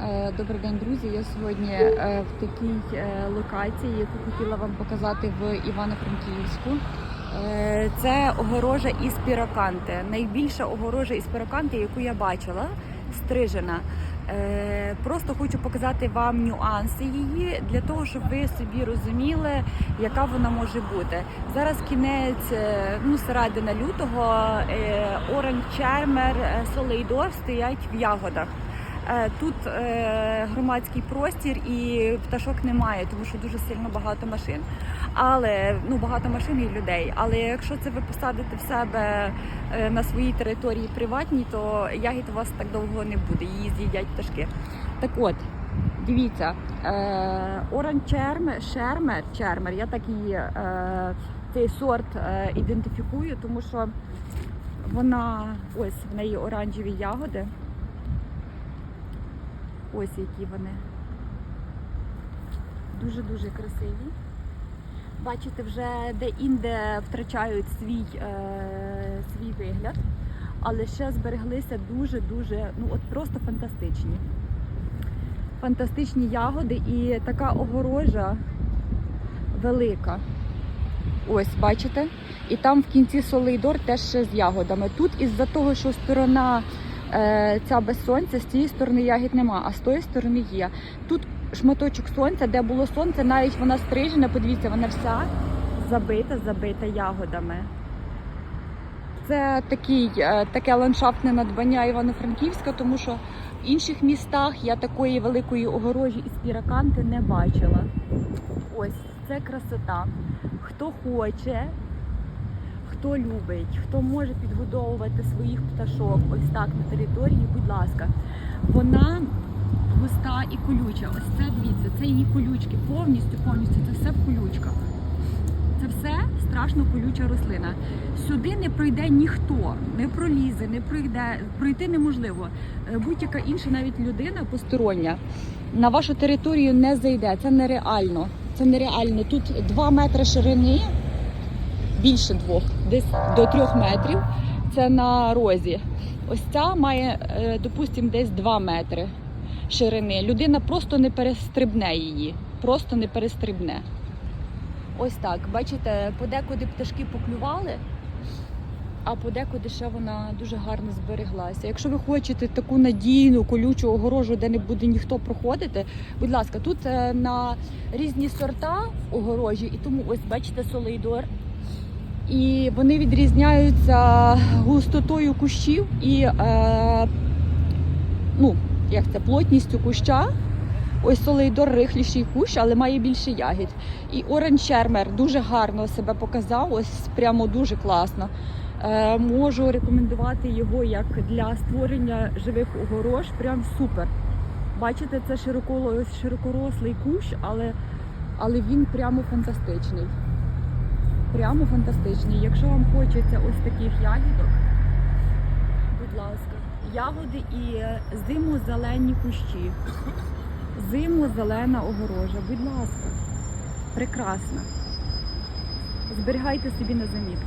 Е, Добрий день, друзі. Я сьогодні е, в такій е, локації, яку хотіла вам показати в Івано-Франківську. Це огорожа із піроканти. Найбільша огорожа із піроканти, яку я бачила, стрижена. Просто хочу показати вам нюанси її для того, щоб ви собі розуміли, яка вона може бути. Зараз кінець, ну середина лютого, Оранж Чермер, Солейдор стоять в ягодах. Е, Тут е, громадський простір і пташок немає, тому що дуже сильно багато машин. Але ну багато машин і людей. Але якщо це ви посадите в себе е, на своїй території приватній, то ягід у вас так довго не буде. Її з'їдять пташки. Так от. Дивіться, Оран Чермер, Шермер, Чермер, я так її цей сорт ідентифікую, тому що вона ось в неї оранжеві ягоди. Ось які вони. Дуже-дуже красиві. Бачите, вже де-інде втрачають свій, е, свій вигляд, але ще збереглися дуже-дуже, ну от просто фантастичні. Фантастичні ягоди і така огорожа велика. Ось, бачите? І там в кінці солейдор теж ще з ягодами. Тут із-за того, що сторона ця без сонця, з цієї сторони ягід нема, а з тої сторони є. Тут шматочок сонця, де було сонце, навіть вона стрижена, подивіться, вона вся забита, забита ягодами. Це такий, е, таке ландшафтне надбання Івано-Франківська, тому що в інших містах я такої великої огорожі із піраканти не бачила. Ось це красота. Хто хоче, хто любить, хто може підгодовувати своїх пташок ось так на території, будь ласка. Вона густа і колюча. Ось це дивіться, це її колючки. Повністю, повністю це все в колючках. Це все страшно колюча рослина. Сюди не пройде ніхто, не пролізе, не пройде, пройти неможливо. Е, Будь-яка інша навіть людина постороння на вашу територію не зайде. Це нереально. Це нереально. Тут 2 метри ширини, більше двох, десь до трьох метрів. Це на розі. Ось ця має, е, допустимо, десь 2 метри ширини. Людина просто не перестрибне її. Просто не перестрибне. Ось так. Бачите, подекуди пташки поклювали, а подекуди ще вона дуже гарно збереглася. Якщо ви хочете таку надійну колючу огорожу, де не буде ніхто проходити, будь ласка, тут е, на різні сорта огорожі, і тому ось бачите солейдор. І вони відрізняються густотою кущів і е, ну, як це, плотністю куща. Ось солейдор рихліший кущ, але має більше ягід. І Оранж Чермер дуже гарно себе показав, ось прямо дуже класно. Е, можу рекомендувати його як для створення живих огорож. Прям супер. Бачите, це широколо, широкорослий кущ, але, але він прямо фантастичний. Прямо фантастичні. Якщо вам хочеться ось таких ягідок, будь ласка, ягоди і зимозелені кущі. Зиму-зелена огорожа. Будь ласка, прекрасна. Зберігайте собі на замітку.